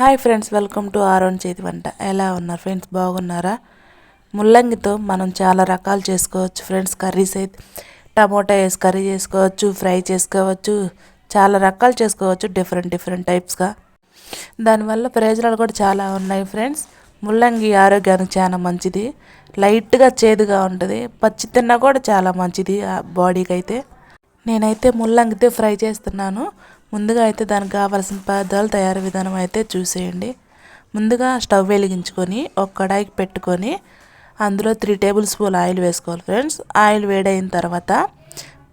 Hi friends welcome to Aaron చేతి వంట. ఎలా ఉన్నారు ఫ్రెండ్స్? బాగున్నారా? ముల్లంగితో మనం చాలా రకాలు చేసుకోవచ్చు ఫ్రెండ్స్. కర్రీస్ అయితే టమోటా వేసి కర్రీ చేసుకోవచ్చు ఫ్రై చేసుకోవచ్చు చాలా రకాలు చేసుకోవచ్చు డిఫరెంట్ డిఫరెంట్ టైప్స్గా దానివల్ల ప్రయోజనాలు కూడా చాలా ఉన్నాయి ఫ్రెండ్స్. ముల్లంగి ఆరోగ్యానికి చాలా మంచిది. లైట్గా చేదుగా ఉంటుంది. పచ్చి తిన్నా కూడా చాలా మంచిది బాడీకి అయితే నేనైతే ముల్లంగితే ఫ్రై చేస్తున్నాను. ముందుగా అయితే దానికి కావాల్సిన పదార్థాలు తయారీ విధానం అయితే చూసేయండి. ముందుగా స్టవ్ వెలిగించుకొని ఒక కడాయికి పెట్టుకొని అందులో త్రీ టేబుల్ స్పూన్ ఆయిల్ వేసుకోవాలి ఫ్రెండ్స్. ఆయిల్ వేడైన తర్వాత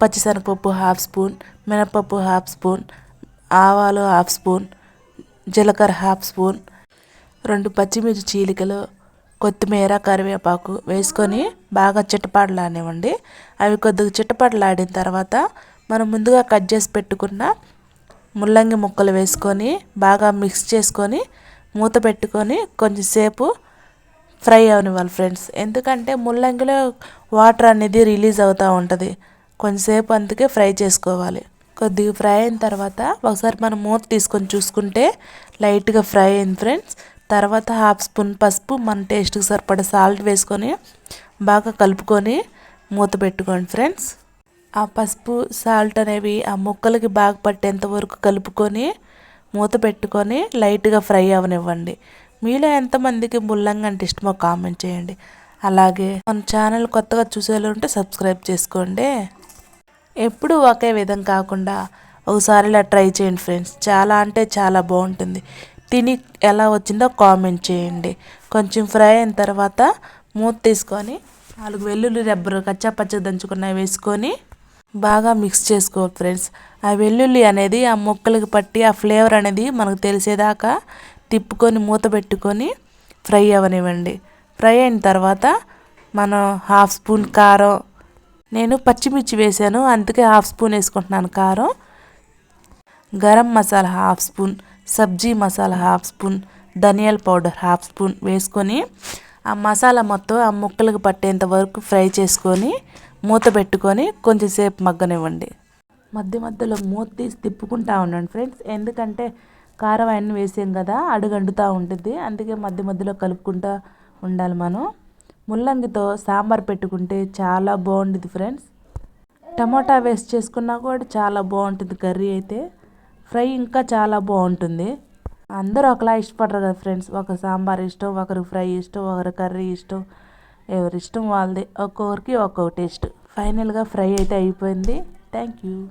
పచ్చిశనగపప్పు హాఫ్ స్పూన్ మినపప్పు హాఫ్ స్పూన్ ఆవాలు హాఫ్ స్పూన్ జీలకర్ర హాఫ్ స్పూన్ రెండు పచ్చిమిర్చి చీలికలు కొత్తిమీర కరివేపాకు వేసుకొని బాగా చిట్టపాటలానివ్వండి అవి కొద్దిగా చిట్టపాటలాడిన తర్వాత మనం ముందుగా కట్ చేసి పెట్టుకున్న ముల్లంగి ముక్కలు వేసుకొని బాగా మిక్స్ చేసుకొని మూత పెట్టుకొని కొంచెంసేపు ఫ్రై అవనివ్వాలి ఫ్రెండ్స్. ఎందుకంటే ముల్లంగిలో వాటర్ అనేది రిలీజ్ అవుతూ ఉంటుంది. కొంచెంసేపు అందుకే ఫ్రై చేసుకోవాలి. కొద్దిగా ఫ్రై అయిన తర్వాత ఒకసారి మనం మూత తీసుకొని చూసుకుంటే లైట్గా ఫ్రై అయింది ఫ్రెండ్స్. తర్వాత హాఫ్ స్పూన్ పసుపు మన టేస్ట్కి సరిపడే సాల్ట్ వేసుకొని బాగా కలుపుకొని మూత పెట్టుకోండి ఫ్రెండ్స్. ఆ పసుపు సాల్ట్ అనేవి ఆ ముక్కలకి బాగా పట్టేంత వరకు కలుపుకొని మూత పెట్టుకొని లైట్గా ఫ్రై అవనివ్వండి. మీలో ఎంతమందికి ముల్లంగా అంటే ఇష్టమో కామెంట్ చేయండి. అలాగే మన ఛానల్ కొత్తగా చూసేలా ఉంటే సబ్స్క్రైబ్ చేసుకోండి. ఎప్పుడు ఒకే విధం కాకుండా ఒకసారి ఇలా ట్రై చేయండి ఫ్రెండ్స్. చాలా అంటే చాలా బాగుంటుంది. తిని ఎలా వచ్చిందో కామెంట్ చేయండి. కొంచెం ఫ్రై అయిన తర్వాత మూత తీసుకొని నాలుగు వెల్లుల్లి రెబ్బరు కచ్చా పచ్చ దంచుకున్నవి వేసుకొని బాగా మిక్స్ చేసుకో ఫ్రెండ్స్ ఆ వెల్లుల్లి అనేది ఆ ముక్కలకి పట్టి ఆ ఫ్లేవర్ అనేది మనకు తెలిసేదాకా తిప్పుకొని మూత పెట్టుకొని ఫ్రై అవ్వనివ్వండి ఫ్రై అయిన తర్వాత మనం హాఫ్ స్పూన్ కారం. నేను పచ్చిమిర్చి వేసాను అందుకే హాఫ్ స్పూన్ వేసుకుంటున్నాను కారం. Garam masala half spoon sabzi masala half spoon ధనియాల పౌడర్ హాఫ్ స్పూన్ వేసుకొని ఆ మసాలా మొత్తం ఆ ముక్కలకు పట్టేంత వరకు ఫ్రై చేసుకొని మూత పెట్టుకొని కొంచెంసేపు మగ్గనివ్వండి. మధ్య మధ్యలో మూత తీసి తిప్పుకుంటా ఉండండి ఫ్రెండ్స్. ఎందుకంటే కారం అన్నీ వేసాం కదా అడుగండుతూ ఉంటుంది అందుకే మధ్య మధ్యలో కలుపుకుంటూ ఉండాలి మనం. ముల్లంగితో సాంబార్ పెట్టుకుంటే చాలా బాగుంటుంది ఫ్రెండ్స్. టమాటా వేస్ట్ చేసుకున్నా కూడా చాలా బాగుంటుంది కర్రీ అయితే. ఫ్రై ఇంకా చాలా బాగుంటుంది. అందరూ ఒకలా ఇష్టపడరు కదా ఫ్రెండ్స్. ఒక సాంబార్ ఇష్టం ఒకరు ఫ్రై ఇష్టం ఒకరు కర్రీ ఇష్టం. ఎవరిష్టం వాళ్ళది. ఒక్కొక్కరికి ఒక్కొక్క టేస్ట్. ఫైనల్గా ఫ్రై అయితే అయిపోయింది. Thank you